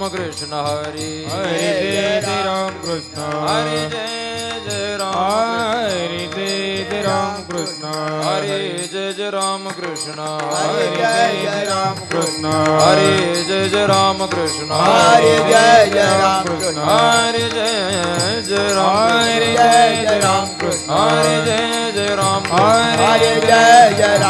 Ram Krishna Hari Hari Jay Jay Ram Krishna Hari Jay Jay Ram Hari Jay Jay Ram Krishna Hari Jay Jay Ram Krishna Hari Jay Jay Ram Krishna Hari Jay Jay Ram Krishna Hari Jay Jay Ram Krishna Hari Jay Jay Ram Hari Jay Jay Ram Krishna Hari Jay Jay Ram Hari Hari Jay Jay Ram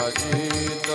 Ajit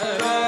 Sara.